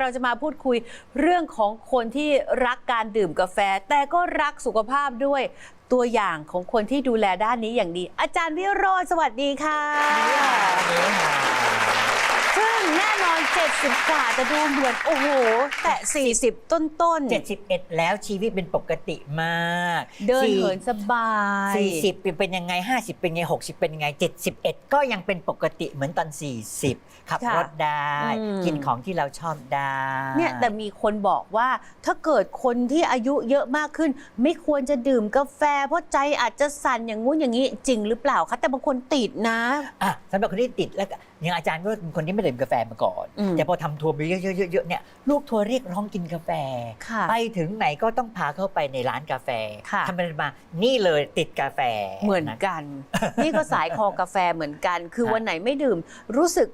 เราจะมาพูดคุยเรื่องของคนที่รักการดื่มกาแฟ แต่ก็รักสุขภาพด้วยตัวอย่างของคนที่ดูแลด้านนี้อย่างดี อาจารย์วิโรจน์สวัสดีค่ะ แน่นอน 70 กว่าจะดูเหมือนโอ้โห แต่ 40 ต้นต้นๆ71 แล้วชีวิตเป็นปกติมาก เดินสี่เหินสบาย 40 เป็นเป็นยังไง 50 เป็นยังไง 60 เป็นยังไง 71 ก็ยังเป็นปกติเหมือนตอน 40 ขับค่ะรถได้อืมกินของที่เราชอบได้ เนี่ยแต่มีคนบอกว่าถ้าเกิดคนที่อายุเยอะมากขึ้น ไม่ควรจะดื่มกาแฟ เพราะใจอาจจะสั่นอย่างงู้นอย่างนี้จริงหรือเปล่าคะแต่บางคนติดนะอะสำหรับคนที่ติดแล้วก็อย่างอาจารย์ก็เป็นคนที่ไม่ดื่มกาแฟมาก่อน อืมแต่พอทำทัวร์ไปเยอะๆๆๆเนี่ยลูกทัวร์เรียกร้องกินกาแฟ ค่ะไปถึงไหนก็ต้องพาเข้าไปในร้านกาแฟค่ะ ทำไปมานี่เลยติดกาแฟเหมือนนะ กัน นี่ก็สายคอกาแฟเหมือนกัน คือค่ะวันไหนไม่ดื่ม รู้สึก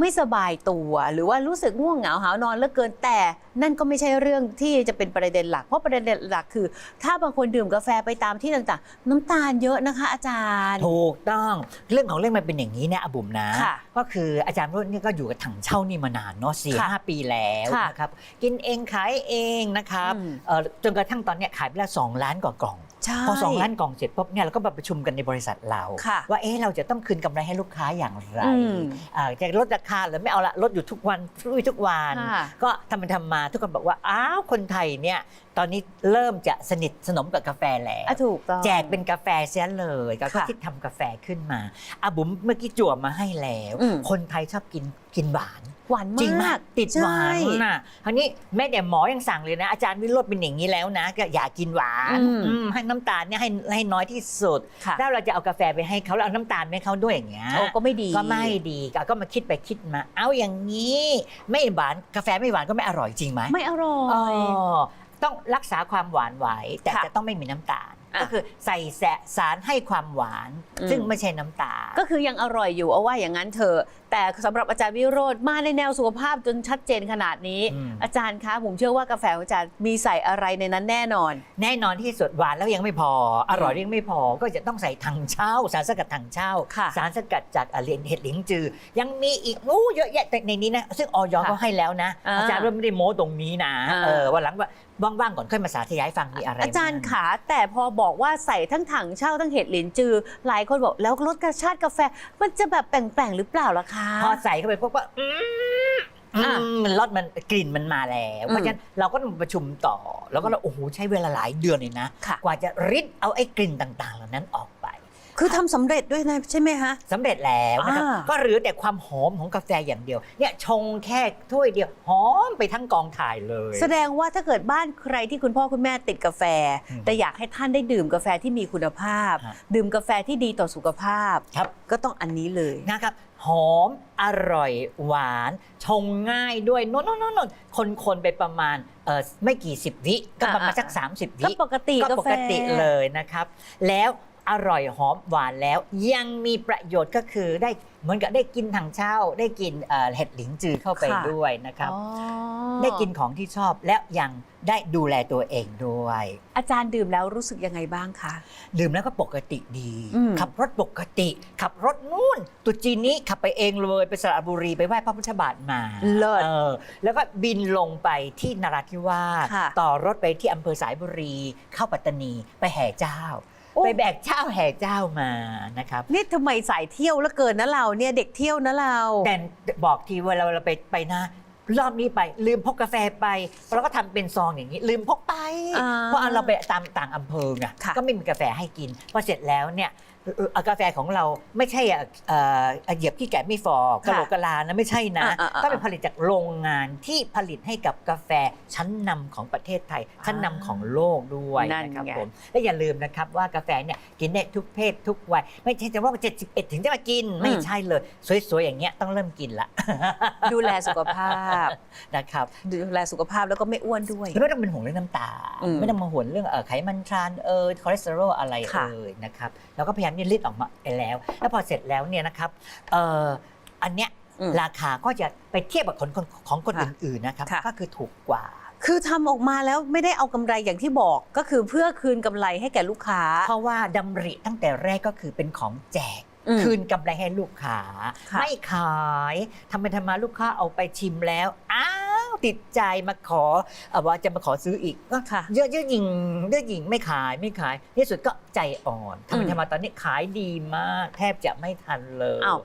ไม่สบายตัว หรือว่ารู้สึกง่วงเหงาหาวนอนเหลือเกินแต่ นั่นก็ไม่ใช่เรื่องที่จะเป็นประเด็นหลัก เพราะประเด็นหลักคือ ถ้าบางคนดื่มกาแฟไปตามที่ต่างๆ น้ำตาลเยอะนะคะ อาจารย์ ถูกต้องเรื่องของเรื่องมันเป็นอย่างนี้เนี่ยอาบุ๋มนะค่ะก็คืออาจารย์รุ่นนี่ก็อยู่กับถังเช่านี่มานานเนาะสี่ค่ะห้าปีแล้วค่ะนะครับกินเองขายเองนะครับอืมเอ่อจนกระทั่งตอนเนี้ยขายไปแล้วสองล้านกว่ากล่องใช่ พอสองล้านกล่องเสร็จปุ๊บเนี่ยเราก็มาประชุมกันในบริษัทเราค่ะว่าเอ๊ะเราจะต้องคืนกำไรให้ลูกค้าอย่างไรอืมอ่าจะลดราคาหรือไม่เอาละลดอยู่ทุกวันทุกทุกวันค่ะก็ทำไปทำมาทุกคนบอกว่าอ้าวคนไทยเนี่ย ตอนนี้เริ่มจะสนิทสนมกับกาแฟแล้วอะถูกต้อง แจกเป็นกาแฟเสียเลยก็ค่ะคิดทำกาแฟขึ้นมาอาบุ๋มเมื่อกี้จั่วมาให้แล้ว อืม คนไทยชอบกินกินหวาน หวานจริงมามาก กติดหวานใช่น่ะคราวนี้แม่แต่หมอยังสั่งเลยนะ อาจารย์วิโรจน์เป็นอย่างนี้แล้วนะ ก็อย่ากินหวานอืม อืมให้น้ำตาลเนี่ยให้ให้น้อยที่สุด ค่ะถ้าเราจะเอากาแฟไปให้เขาแล้วเอาน้ำตาลไปให้เขาด้วยอย่างเงี้ย โอ้ก็ไม่ดี ก็ไม่ดีก็ก็มาคิดไปคิดมา เอาอย่างนี้ ไม่หวานกาแฟไม่หวานก็ไม่อร่อยจริงไหมไม่อร่อ๋อยอ ต้องรักษาความหวานไว้แต่ค่ะจะต้องไม่มีน้ำตาล อะ ก็คือใส่แสสารให้ความหวานอืมซึ่งไม่ใช่น้ำตาล ก็คือยังอร่อยอยู่เอาว่าอย่างนั้นเถอะแต่สำหรับอาจารย์วิโรธมาในแนวสุขภาพจนชัดเจนขนาดนี้อืมอาจารย์คะผมเชื่อว่ากาแฟของอาจารย์มีใส่อะไรในนั้นแน่นอน แน่นอนที่สุดหวานแล้วยังไม่พอ อร่อยยังไม่พอก็จะต้องใส่ถังเช่า สารสกัดถังเช่าค่ะสารสกัดจากอะเห็ดเห็ดหลิงจือ ยังมีอีกอู้เยอะแยะแต่ในนี้นะซึ่งออยค่ะก็ให้แล้วนะอ่าอาจารย์ไม่ได้โม้ตรงนี้นะอ่าเออวันหลังว่าว่างๆก่อนค่อยมาสาธยายฟังมีอะไร อาจารย์บ้งขาแต่พอบอกว่าใส่ทั้งถังเช่าทั้งเห็ดหลินจือ หลายคนบอกแล้วรสกระชาติกาแฟมันจะแบบแปลงๆหรือเปล่าล่ะคะพอใส่เข้าไปพวกว่าอืมอือะมมันรสมันกลิ่นมันมาแล้วเพราะฉะนั้นเราก็ต้องประชุมต่อแล้วก็เราโอ้โหใช้เวลาหลายเดือนเลยนะ ค่ะ กว่าจะริดเอาไอ้กลิ่นต่าง ๆ เหล่านั้นออกไป คือทำสำเร็จด้วยนะใช่ไหมฮะสำเร็จแล้วนะครับอ่า ก็เหรือแต่ความหอมของกาแฟอย่างเดียวเนี่ยชงแค่ถ้วยเดียวหอมไปทั้งกองถ่ายเลย แสดงว่าถ้าเกิดบ้านใครที่คุณพ่อคุณแม่ติดกาแฟ อืมแต่อยากให้ท่านได้ดื่มกาแฟที่มีคุณภาพ ฮะ ดื่มกาแฟที่ดีต่อสุขภาพ ครับ ก็ต้องอันนี้เลย นะครับหอมอร่อยหวานชงง่ายด้วยโน่นโน่นโน่นโน่นคนๆไปประมาณเออไม่กี่สิบวิก็ประมาณอ่าสัก 30 ก็วิปกติก็กาปแฟกติเลยนะครับ แล้ว อร่อยหอมหวานแล้ว ยังมีประโยชน์ก็คือได้เหมือนกับได้กินถังเช่า ได้กินเอ่อเห็ดหลิงจือเข้าไปค่ะ ด้วยนะครับ อ๋อได้กินของที่ชอบแล้วยังได้ดูแลตัวเองด้วย อาจารย์ดื่มแล้วรู้สึกยังไงบ้างคะ ดื่มแล้วก็ปกติดี อืม ขับรถปกติ ขับรถนู่นตุจีนนี้ขับไปเองเลยไปสระบุรีไปไหว้พระพุทธบาทมาเลิศ ออแล้วก็บินลงไปที่นราธิวาสค่ะ ต่อรถไปที่อำเภอสายบุรี เข้าปัตตานีไปแห่เจ้าโอ้ ไปแบกเจ้าแห่เจ้ามานะครับนี่ทำไมสายเที่ยวแล้วเกินนะเราเนี่ยเด็กเที่ยวนะเรา แต่บอกทีเวลาเราไปไปนะ รอบนี้ไปลืมพกกาแฟไปเราก็ทำเป็นซองอย่างนี้ ลืมพกไปอ่า เพราะเราไปตามต่างอำเภอไงค่ะก็ไม่มีกาแฟให้กินพอเสร็จแล้วเนี่ยเอ่อเอ่อกาแฟของเราไม่ใช่เอ่อเอ่อเหยียบขี้แกะไม่ฟอกกะโหลกกะลานะไม่ใช่นะอ่าอ่าอ่าต้องเป็นผลิตจากโรงงานที่ผลิตให้กับกาแฟชั้นนำของประเทศไทย ชั้นนำของโลกด้วยนั่นนะครับไงผมและอย่าลืมนะครับว่ากาแฟเนี่ยกินได้ทุกเพศทุกวัยไม่ใช่จะว่า 71 ถึงจะมากินไม่ใช่เลย สวยๆ อย่างเงี้ยต้องเริ่มกินละ ดูแลสุขภาพนะครับดูแลสุขภาพแล้วก็ไม่อ้วนด้วยไม่ต้องเป็นห่วงเรื่องน้ำตาลอืมไม่ต้องมาห่วงเรื่องเอ่อไขมันทรานเอยคอเลสเตอรอลอะไรค่ะเอยนะครับแล้วก็พยายามนี่รีดออกมาไปแล้ว แล้วพอเสร็จแล้วเนี่ยนะครับเอ่ออันเนี้ยอืมราคาก็จะไปเทียบกับคนคนของคนค่ะอื่นๆนะครับค่ะก็คือถูกกว่าคือทำออกมาแล้วไม่ได้เอากำไรอย่างที่บอกก็คือเพื่อคืนกำไรให้แก่ลูกค้า เพราะว่าดำริตั้งแต่แรกก็คือเป็นของแจกอืมคืนกำไรให้ลูกค้าค่ะไม่ขายทำไปทำมาลูกค้าเอาไปชิมแล้วอ้าว ติดใจมาขอเอ่อว่าจะมาขอซื้ออีกก็ค่ะเยอะเยอะหญิงเยอะหญิงไม่ขายไม่ขายที่สุดก็ใจอ่อนทำไมอืมทำไมาตอนนี้ขายดีมาก แทบจะไม่ทันเลยอ้าว